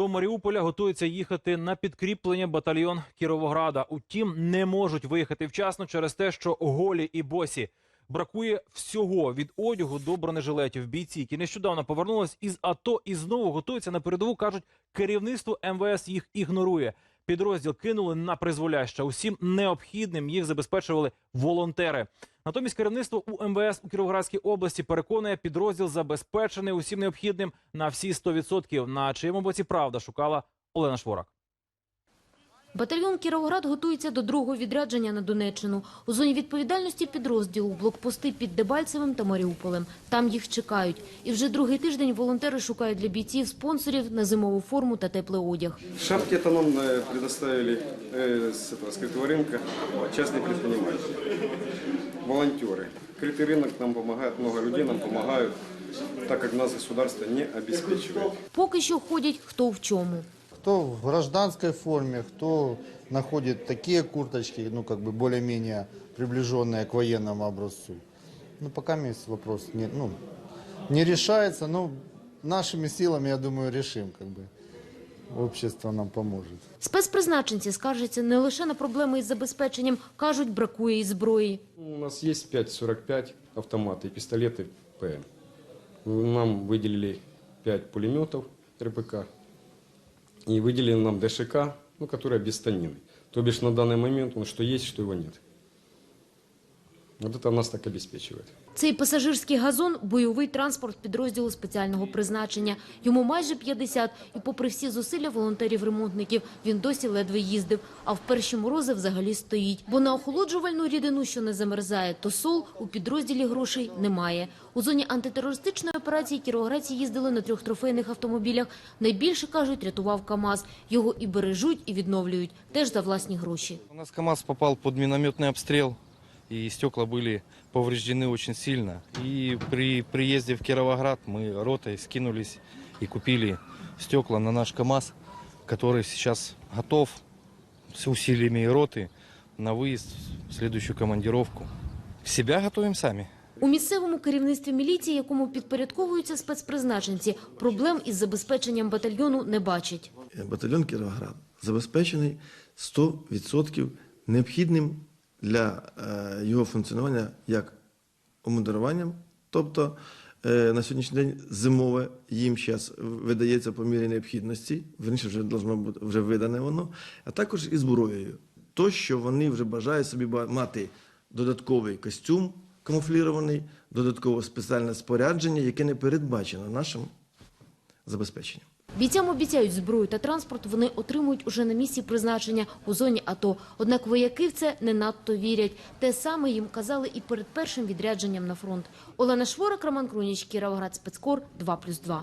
До Маріуполя готується їхати на підкріплення батальйон Кіровограда. Утім, не можуть виїхати вчасно через те, що голі і босі. Бракує всього від одягу до бронежилетів. Бійці, які нещодавно повернулись із АТО і знову готуються на передову, кажуть, керівництво МВС їх ігнорує. Підрозділ кинули на призволяще. Усім необхідним їх забезпечували волонтери. Натомість керівництво у МВС у Кіровоградській області переконує, підрозділ забезпечений усім необхідним на всі 100%. На чиєму боці правда шукала Олена Шворак. Батальйон Кіровоград готується до другого відрядження на Донеччину. У зоні відповідальності підрозділу блокпости під Дебальцевим та Маріуполем. Там їх чекають. І вже другий тиждень волонтери шукають для бійців спонсорів на зимову форму та теплий одяг. Шапки это нам э, предоставили э, с этого скрытого рынка частные предприниматели, волонтеры. Крытый рынок нам помогает, много людей нам помогают, так как нас государство не обеспечивает. Поки що ходять хто в чому. Кто в гражданской форме, кто находит такие курточки, ну, как бы более-менее приближенные к военному образцу. Ну, пока есть вопрос не, ну, не решается, но нашими силами, я думаю, решим, как бы. Общество нам поможет. Спецпризначенці скаржаться не лише на проблеми із забезпеченням, кажуть, бракує і зброї. У нас есть 5,45 автоматы и пистолеты ПМ. Нам выделили 5 пулеметов РПК и выделили нам ДШК, ну, которая без станины. То бишь на данный момент он что есть, что его нет. Вот это нас так обеспечивает. Цей пасажирський газон – бойовий транспорт підрозділу спеціального призначення. Йому майже 50, і попри всі зусилля волонтерів-ремонтників, він досі ледве їздив, а в перші морози взагалі стоїть. Бо на охолоджувальну рідину, що не замерзає, то сол у підрозділі грошей немає. У зоні антитерористичної операції кіровоградці їздили на трьох трофейних автомобілях. Найбільше, кажуть, рятував КАМАЗ. Його і бережуть, і відновлюють. Теж за власні гроші. У нас КАМАЗ попал под минометный обстрел, и стекла были повреждены очень сильно. И при приезде в Кировоград мы ротой скинулись и купили стекла на наш КАМАЗ, который сейчас готов с усилиями роты на выезд в следующую командировку. Себя готовим сами. У місцевому керівництві міліції, якому підпорядковуються спецпризначенці, проблем із забезпеченням батальйону не бачать. батальйон Кіровоград забезпечений 100% необхідним для е, його функціонування як обмундируванням, тобто е, на сьогоднішній день зимове їм зараз видається по мірі необхідності, верніше вже должно бути вже видане воно, а також і зброєю. То, що вони вже бажають собі мати додатковий костюм камуфлірований, додаткове спеціальне спорядження, яке не передбачено нашим забезпеченням. Бійцям обіцяють зброю та транспорт вони отримують уже на місці призначення у зоні АТО. Однак вояки в це не надто вірять. Те саме їм казали і перед першим відрядженням на фронт. Олена Шворак, Роман Круніч, Кіровоград, Спецкор, 2+,2.